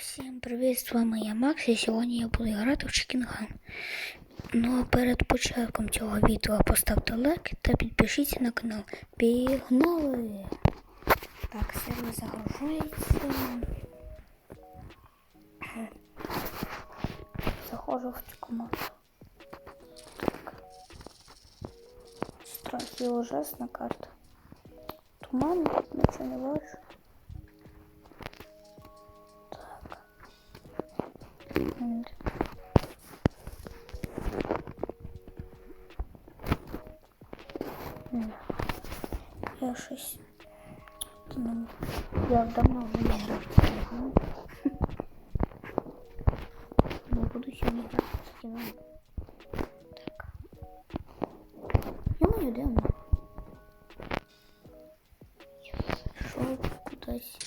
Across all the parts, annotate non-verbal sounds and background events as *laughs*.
Всім привіт, з вами я Макс, і сьогодні я буду грати в Чекінган. Ну а перед початком цього відео поставте лайк та підпишіться на канал. Пігнали! Так, сервер загружається. Заходжу в цю команду. Так. Страх і ужасна карта. Туман, нічого не бачу. Я щось. Ну, Я давно вже не грав. в *laughs* кіно. Не буду сьогодні грати в кіно. Так. Я маю демо. Я зайшов кудись.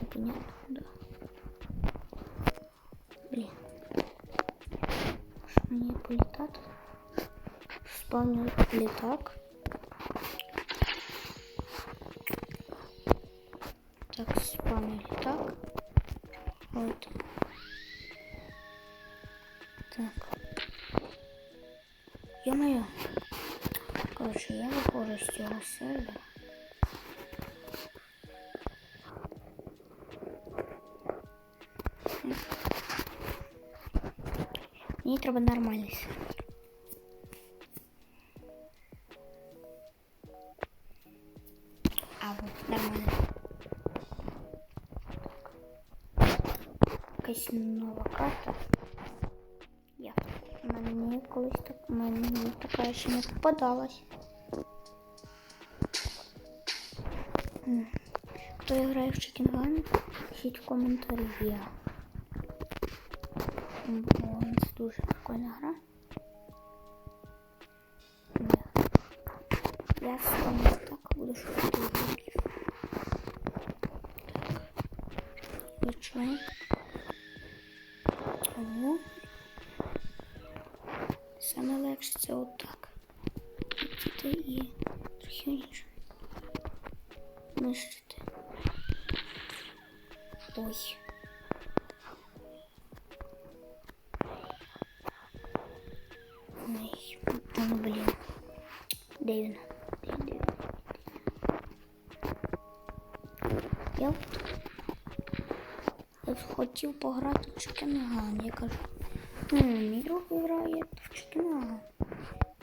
Непонятно куди. Блін. Що мені політати? Спавню літак. От. Так. Ё-моё. Короче, я выхожу з цього сервера. Мені треба нормальний. А, вот, нормально. Якась нова карта. Я. Мені колись так, мені така ще не попадалась. М. Хто грає в Чекінган, пишіть в коментарі. Я. М, О, це дуже прикольна гра. Да. Я стану Саме легше це отак. Хотіти і трохи інше. Нищити. Ой. Ой, ну блін. Де він? Де, де, де? Я от хотів пограти в Чекінган. Я кажу, мій друг грає в Чекінган.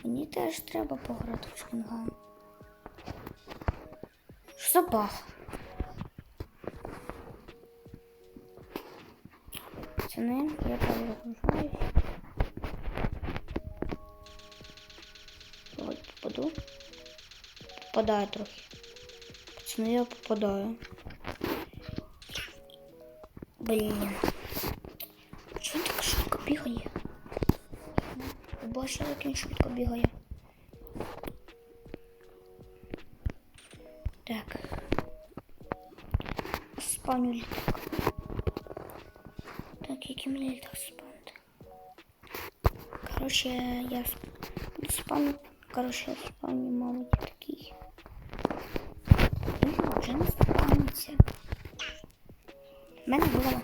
Мені теж треба пограти в Чекінган. Що за баг? Пацани, я перезагружаюсь. Вроде попаду. Попадаю трохи. Пацани, я попадаю. Блін. Чого він так швидко бігає? Ви бачили, як він швидко бігає? Так. Спавню літак. Так, який мені літак спавнити? Короче, я сп- спавню. Короче, я спавню мабуть такий. Він вже не спавниться. В мене голова.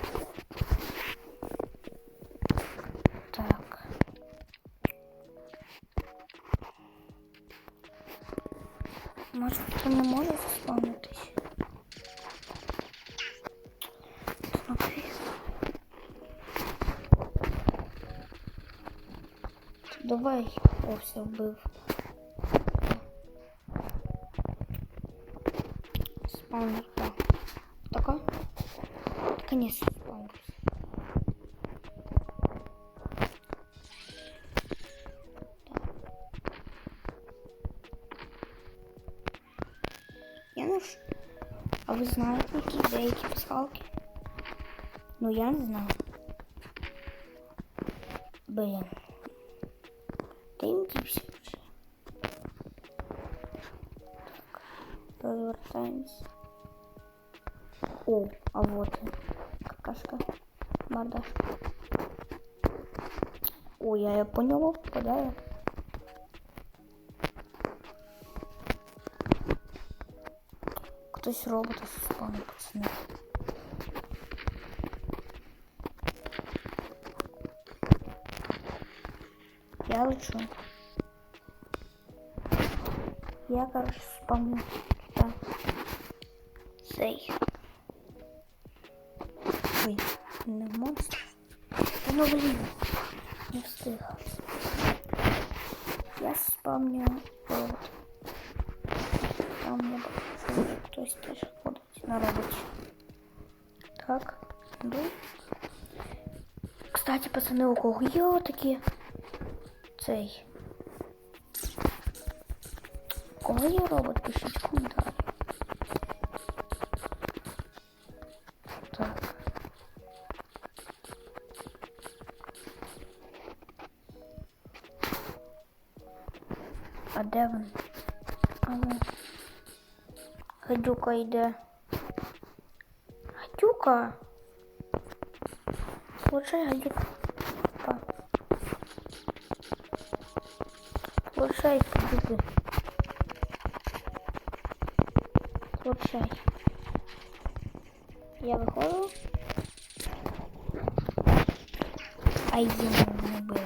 Може, хто не може? Смотри. Давай. О, все вбив. Спаунер, да. Такой? Наконец пасхалки? Ну я не знаю. Блін. Та їм дівся вже. Так. Розвертаємось. О, а вот он. Какашка. Мордашка. О, я, я по нему попадаю. Хтось робота спавнив, пацани. я лечу. Я, короче, спамлю. Так. Цей. Ой, не монстр. Та ну блін. Не встиг. Я спамлю робот. Там я бачу, що хтось теж ходить на роботі. Так, іду. Кстати, пацани, у кого є отакі цей. Кого є робот, пишіть в коментарі. Так. А де він? А ну. Гадюка йде. Гадюка. Получай, гадюка. Получай, гадюки. Получай. Я виходжу. Ай, я не вбив.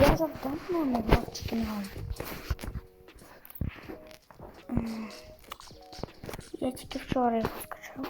Я завдавно не брав чекінган. Я тільки вчора його скачав.